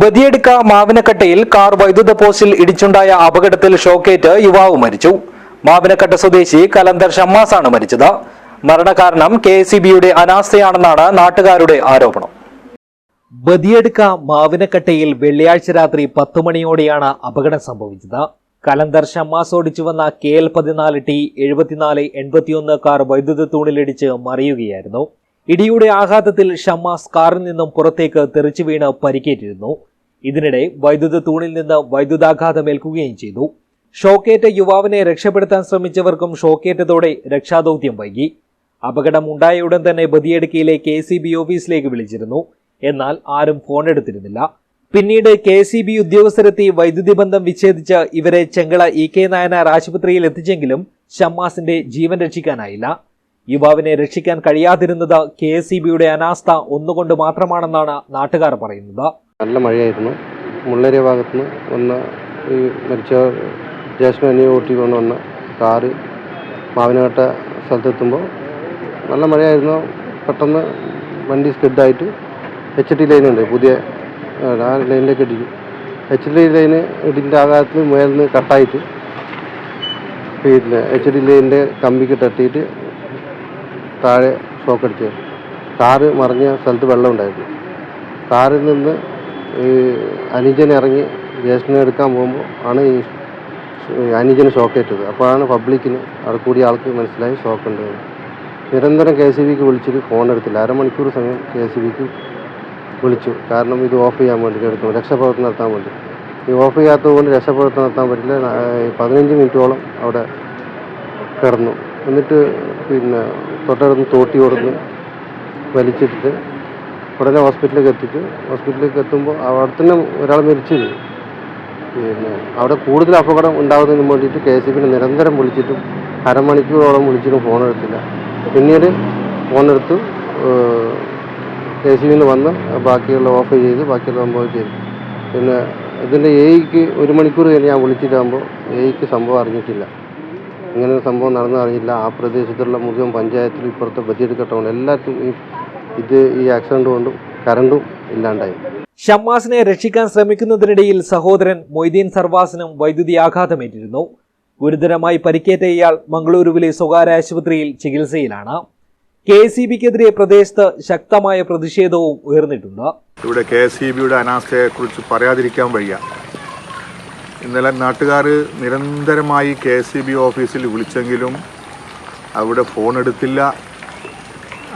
Badiyadka മാവിനക്കട്ടയിൽ car വൈദ്യുത പോസ്റ്റിൽ ഇടിച്ചുണ്ടായ അപകടത്തിൽ ഷോക്കേറ്റ് യുവാവ് മരിച്ചു. മാവിനക്കട്ട സ്വദേശി കലന്തർ ഷമ്മാസാണ് മരിച്ചത്. മരണകാരണം കെ എസ് അനാസ്ഥയാണെന്നാണ് നാട്ടുകാരുടെ ആരോപണം. ബദിയടുക്ക മാവിനക്കട്ടയിൽ വെള്ളിയാഴ്ച രാത്രി പത്ത് മണിയോടെയാണ് അപകടം സംഭവിച്ചത്. കലന്തർ ഷമ്മാസ് ഓടിച്ചു വന്ന കെ എൽ പതിനാല് ടി എഴുപത്തിനാല് എൺപത്തിയൊന്ന് കാർ വൈദ്യുത തൂണിലിടിച്ച് മറിയുകയായിരുന്നു. ഇടിയുടെ ആഘാതത്തിൽ ഷമ്മാസ് കാറിൽ നിന്നും പുറത്തേക്ക് തെറിച്ചു വീണ് പരിക്കേറ്റിരുന്നു. ഇതിനിടെ വൈദ്യുത തൂണിൽ നിന്ന് വൈദ്യുതാഘാതമേൽക്കുകയും ചെയ്തു. ഷോക്കേറ്റ യുവാവിനെ രക്ഷപ്പെടുത്താൻ ശ്രമിച്ചവർക്കും ഷോക്കേറ്റതോടെ രക്ഷാദൌത്യം വൈകി. അപകടം ഉണ്ടായ ഉടൻ തന്നെ ബദിയടുക്കയിലെ കെ സി ബി ഓഫീസിലേക്ക് വിളിച്ചിരുന്നു. എന്നാൽ ആരും ഫോൺ എടുത്തിരുന്നില്ല. പിന്നീട് കെ സി ബി ഉദ്യോഗസ്ഥരെത്തി വൈദ്യുതി ബന്ധം വിച്ഛേദിച്ച് ഇവരെ ചെങ്കള ഇ കെ നായനാർ ആശുപത്രിയിൽ എത്തിച്ചെങ്കിലും ഷമ്മാസിന്റെ ജീവൻ രക്ഷിക്കാനായില്ല. യുവാവിനെ രക്ഷിക്കാൻ കഴിയാതിരുന്നത് കെ എസ് ഇ ബിയുടെ അനാസ്ഥ ഒന്നുകൊണ്ട് മാത്രമാണെന്നാണ് നാട്ടുകാർ പറയുന്നത്. നല്ല മഴയായിരുന്നു. മുള്ളേരിയ ഭാഗത്തുനിന്ന് വന്ന ഈ മരിച്ച ജേഷ്മനെ ഓട്ടി കൊണ്ട് വന്ന കാറ് മാവിനകട്ട സ്ഥലത്തെത്തുമ്പോൾ നല്ല മഴയായിരുന്നു. പെട്ടെന്ന് വണ്ടി സ്കിഡായിട്ട് എച്ച് ലൈൻ ലൈനുണ്ട് പുതിയ ആ, ലൈനിലേക്ക് ഇടിക്കും എച്ച് ഡി ലൈന് ഇടിന്റെ ആഘാതത്തിൽ മുയലിന് കട്ടായിട്ട് പിന്നെ എച്ച് ഡി ലൈനിന്റെ കമ്പിക്ക് തട്ടിയിട്ട് താഴെ ഷോക്ക് അടിച്ചു. കാറ് മറിഞ്ഞ സ്ഥലത്ത് വെള്ളം ഉണ്ടായിരുന്നു. കാറിൽ നിന്ന് ഈ അനുജൻ ഇറങ്ങി ജ്യേഷ്ഠനെ എടുക്കാൻ പോകുമ്പോൾ ആണ് ഈ അനുജന് ഷോക്കേറ്റത് അപ്പോഴാണ് പബ്ലിക്കിന് അവിടെ കൂടിയ ആൾക്ക് മനസ്സിലായി ഷോക്ക് ഉണ്ട് എന്ന്. നിരന്തരം കെ സി ബിക്ക് വിളിച്ചിട്ട് ഫോൺ എടുത്തില്ല. അരമണിക്കൂർ സമയം കെ സി ബിക്ക് വിളിച്ചു. കാരണം ഇത് ഓഫ് ചെയ്യാൻ വേണ്ടി എടുക്കണം രക്ഷാപ്രവർത്തനം നടത്താൻ വേണ്ടി. ഈ ഓഫ് ചെയ്യാത്തത് കൊണ്ട് രക്ഷാപ്രവർത്തനം നടത്താൻ പറ്റില്ല. പതിനഞ്ച് മിനിറ്റോളം അവിടെ കിടന്നു. എന്നിട്ട് പിന്നെ തൊട്ടടുത്ത് തോട്ടി കൊടുത്ത് വലിച്ചിട്ട് ഉടനെ ഹോസ്പിറ്റലിലേക്ക് എത്തിച്ചു ഹോസ്പിറ്റലിലേക്ക് എത്തുമ്പോൾ അവിടെ തന്നെ ഒരാൾ മരിച്ചിരുന്നു. പിന്നെ അവിടെ കൂടുതൽ അപകടം ഉണ്ടാകുന്നതിന് വേണ്ടിയിട്ട് കെ എസ് ബിനെ നിരന്തരം വിളിച്ചിട്ടും അരമണിക്കൂറോളം വിളിച്ചിട്ടും ഫോൺ എടുത്തില്ല. പിന്നീട് ഫോൺ എടുത്തു കെ എസ് ബിന്ന് വന്ന് ബാക്കിയുള്ള ഓഫ് ചെയ്ത് ബാക്കിയുള്ള സംഭവം ചെയ്തു. പിന്നെ ഇതിന്റെ എയ്ക്ക് ഒരു മണിക്കൂർ കഴിഞ്ഞ് ഞാൻ വിളിച്ചിട്ടാകുമ്പോൾ എയ്ക്ക് സംഭവം അറിഞ്ഞിട്ടില്ല. ഇങ്ങനെ ഒരു സംഭവം നടന്നു അറിഞ്ഞില്ല ആ പ്രദേശത്തുള്ള മുഴുവൻ പഞ്ചായത്തിൽ ഇപ്പുറത്തെ ബദിയെടുക്ക ടൗൺ എല്ലാവർക്കും ഈ ഇത് ഈ ആക്സിഡന്റ് കൊണ്ടും കറണ്ടും ഇല്ലാണ്ടായി. ഷമ്മാസിനെ രക്ഷിക്കാൻ ശ്രമിക്കുന്നതിനിടയിൽ സഹോദരൻ മൊയ്തീൻ സർവാസിനും വൈദ്യുതി ആഘാതമേറ്റിരുന്നു. ഗുരുതരമായി പരിക്കേറ്റ ഇയാൾ മംഗളൂരുവിലെ സ്വകാര്യ ആശുപത്രിയിൽ ചികിത്സയിലാണ്. കെ സി ബിക്കെതിരെ പ്രദേശത്ത് ശക്തമായ പ്രതിഷേധവും ഉയർന്നിട്ടുണ്ട്. ഇവിടെ കെ എസ് ഇ ബിയുടെ അനാസ്ഥയെക്കുറിച്ച് പറയാതിരിക്കാൻ വയ്യ. ഇന്നലെ നാട്ടുകാർ നിരന്തരമായി കെ എസ് ഇ ബി ഓഫീസിൽ വിളിച്ചെങ്കിലും അവിടെ ഫോൺ എടുത്തില്ല.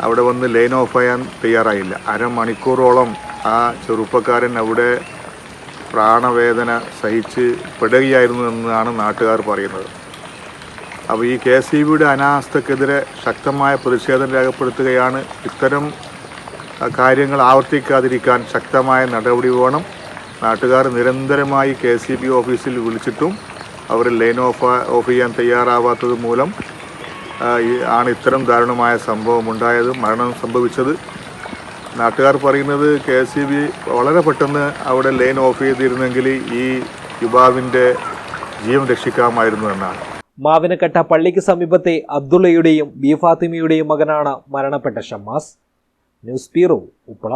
അവിടെ വന്ന് ലൈൻ ഓഫ് ചെയ്യാൻ തയ്യാറായില്ല. അരമണിക്കൂറോളം ആ ചെറുപ്പക്കാരൻ അവിടെ പ്രാണവേദന സഹിച്ച് പെടുകയായിരുന്നു എന്നാണ് നാട്ടുകാർ പറയുന്നത്. അപ്പോൾ ഈ കെ എസ് ഇ ബിയുടെ അനാസ്ഥക്കെതിരെ ശക്തമായ പ്രതിഷേധം രേഖപ്പെടുത്തുകയാണ് ഇത്തരം കാര്യങ്ങൾ ആവർത്തിക്കാതിരിക്കാൻ ശക്തമായ നടപടി വേണം. നാട്ടുകാർ നിരന്തരമായി കെ സി ബി ഓഫീസിൽ വിളിച്ചിട്ടും അവർ ലൈൻ ഓഫ് ഓഫ് ചെയ്യാൻ തയ്യാറാവാത്തത് മൂലം ആണ് ഇത്തരം ദാരുണമായ സംഭവം ഉണ്ടായത് മരണം സംഭവിച്ചത്. നാട്ടുകാർ പറയുന്നത് കെ സി ബി വളരെ പെട്ടെന്ന് അവിടെ ലൈൻ ഓഫ് ചെയ്തിരുന്നെങ്കിൽ ഈ യുവാവിന്റെ ജീവൻ രക്ഷിക്കാമായിരുന്നു എന്നാണ്. മാവിനക്കട്ട പള്ളിക്ക് സമീപത്തെ അബ്ദുള്ളയുടെയും ബി ഫാത്തിമയുടെയും മകനാണ് മരണപ്പെട്ട ഷമ്മാസ്. News bureau Uppala.